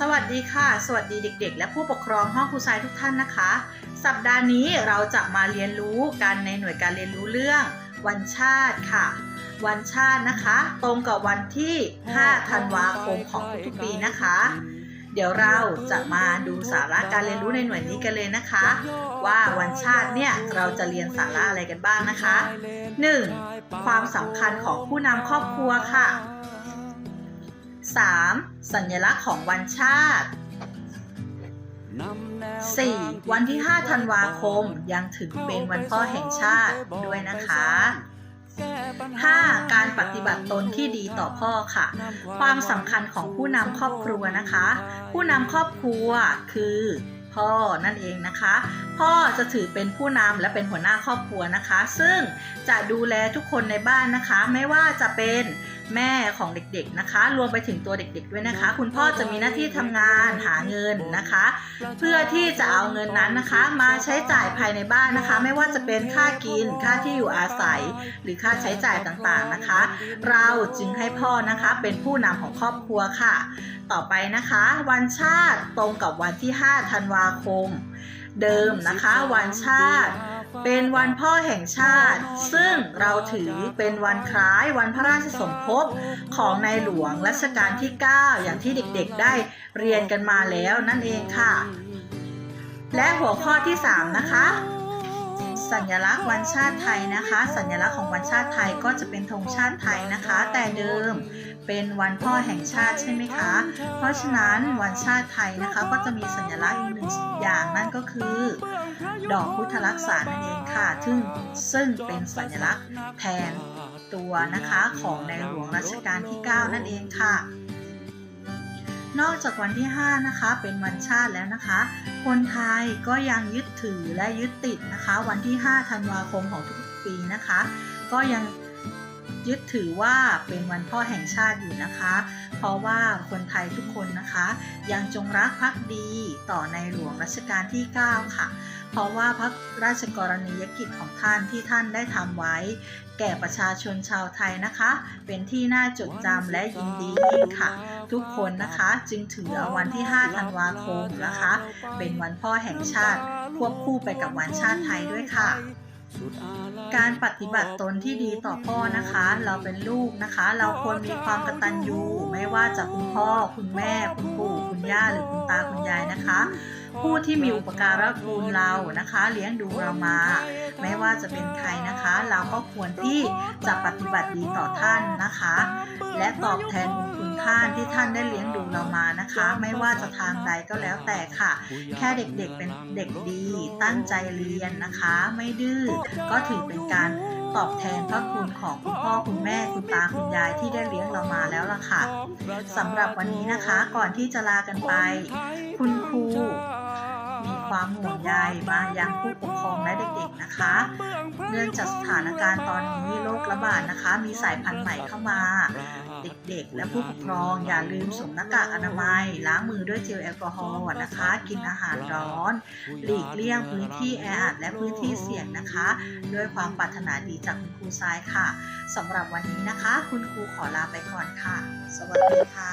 สวัสดีค่ะ สวัสดีเด็ก ๆ และผู้ปกครองห้องครูทรายทุกท่านนะคะ สัปดาห์นี้เราจะมาเรียนรู้กันในหน่วยการเรียนรู้เรื่อง วันชาติค่ะ วันชาตินะคะ ตรงกับวันที่ 5 ธันวาคมของทุกๆปีนะคะ เดี๋ยวเราจะมาดูสาระการเรียนรู้ในหน่วยนี้กันเลยนะคะ ว่าวันชาติเนี่ยเราจะเรียนสาระอะไรกันบ้างนะคะ 1. ความสำคัญของผู้นำครอบครัวค่ะ 3. สัญลักษณ์ของวันชาติ 4. วันที่ 5 ธันวาคมยังถือเป็นวันพ่อแห่งชาติด้วยนะคะ 5. การปฏิบัติตนที่ดีต่อพ่อค่ะ ความสำคัญของผู้นำครอบครัวนะคะ ผู้นำครอบครัวคือพ่อนั่นเองนะคะ พ่อจะถือเป็นผู้นำและเป็นหัวหน้าครอบครัวนะคะ ซึ่งจะดูแลทุกคนในบ้านนะคะ ไม่ว่าจะเป็น แม่ของเด็กๆนะคะ รวมไปถึงตัวเด็กๆด้วยนะคะ คุณพ่อจะมีหน้าที่ทำงานหาเงินนะคะ เพื่อที่จะเอาเงินนั้นนะคะ มาใช้จ่ายภายในบ้านนะคะ ไม่ว่าจะเป็นค่ากินค่าที่อยู่อาศัย หรือค่าใช้จ่ายต่างๆนะคะ เราจึงให้พ่อนะคะเป็นผู้นำของครอบครัวค่ะ ต่อไปนะคะ วันชาติตรงกับวันที่ 5 ธันวาคม เดิมนะคะ วันชาติ เป็นวันพ่อแห่งชาติ ซึ่งเราถือเป็นวันคล้ายวันพระราชสมภพของในหลวงรัชกาลที่ 9 อย่างที่เด็กๆได้เรียนกันมาแล้วนั่นเองค่ะ และหัวข้อที่ 3 นะคะ สัญลักษณ์วันชาติไทยนะคะ สัญลักษณ์ของวันชาติไทยก็จะเป็นธงชาติไทยนะคะ แต่เดิมเป็นวันพ่อแห่งชาติใช่ไหมคะ เพราะฉะนั้นวันชาติไทยนะคะก็จะมีสัญลักษณ์อีกหนึ่งอย่างนั่นก็คือ ดอกพุทธลักษานั่นเองค่ะ ซึ่งซึ่งเป็นสัญลักษณ์แทนตัวนะคะของในหลวงรัชกาลที่ 9 นั่นเองค่ะ นอกจากวันที่ 5 นะคะ เป็นวันชาติแล้วนะคะ คนไทยก็ยังยึดถือและยึดติดนะคะ วันที่ 5 ธันวาคมของทุกปีนะคะ ก็ยังยึดถือว่าเป็นวันพ่อแห่งชาติอยู่นะคะ เพราะว่าคนไทยทุกคนนะคะ ยังจงรักภักดีต่อในหลวงรัชกาลที่ 9 ค่ะ เพราะว่าพระราชกรณียกิจของท่านที่ท่านได้ทำไว้ แก่ประชาชนชาวไทยนะคะ เป็นที่น่าจดจำและยินดียิ่งค่ะ ทุกคนนะคะจึงถือวันที่ 5 ธันวาคมนะคะ เป็นวันพ่อแห่งชาติควบคู่ไปกับวันชาติไทยด้วยค่ะ การปฏิบัติตนที่ดีต่อพ่อนะคะ เราเป็นลูกนะคะ เราควรมีความกตัญญูไม่ว่าจะคุณพ่อ คุณแม่ คุณปู่ คุณย่า หรือคุณตาคุณยายนะคะ ผู้ที่มีอุปการะคุณเรานะคะ เลี้ยงดูเรามา ไม่ว่าจะเป็นใครนะคะ เราก็ควรที่จะปฏิบัติดีต่อท่านนะคะ และตอบแทนบุญคุณ ท่านที่ท่านได้เลี้ยงดูเรามานะคะ ไม่ว่าจะทางใดก็แล้วแต่ค่ะ แค่เด็กๆเป็นเด็กดี ตั้งใจเรียนนะคะ ไม่ดื้อก็ถือเป็นการตอบแทนพระคุณของคุณพ่อคุณแม่คุณตาคุณยายที่ได้เลี้ยงเรามาแล้วล่ะค่ะสำหรับวันนี้นะคะก่อนที่จะลากันไป คุณครูมี ความห่วงใยมายังผู้ปกครองและเด็กๆนะคะ เนื่องจากสถานการณ์ตอนนี้โรคระบาดนะคะ มีสายพันธุ์ใหม่เข้ามา เด็กๆ และผู้ปกครองอย่าลืมสวมหน้ากากอนามัย ล้างมือด้วยเจลแอลกอฮอล์นะคะ กินอาหารร้อน หลีกเลี่ยงพื้นที่แออัดและพื้นที่เสี่ยงนะคะ ด้วยความปรารถนาดีจากคุณครูทรายค่ะสำหรับวันนี้นะคะ คุณครูขอลาไปก่อนค่ะ สวัสดีค่ะ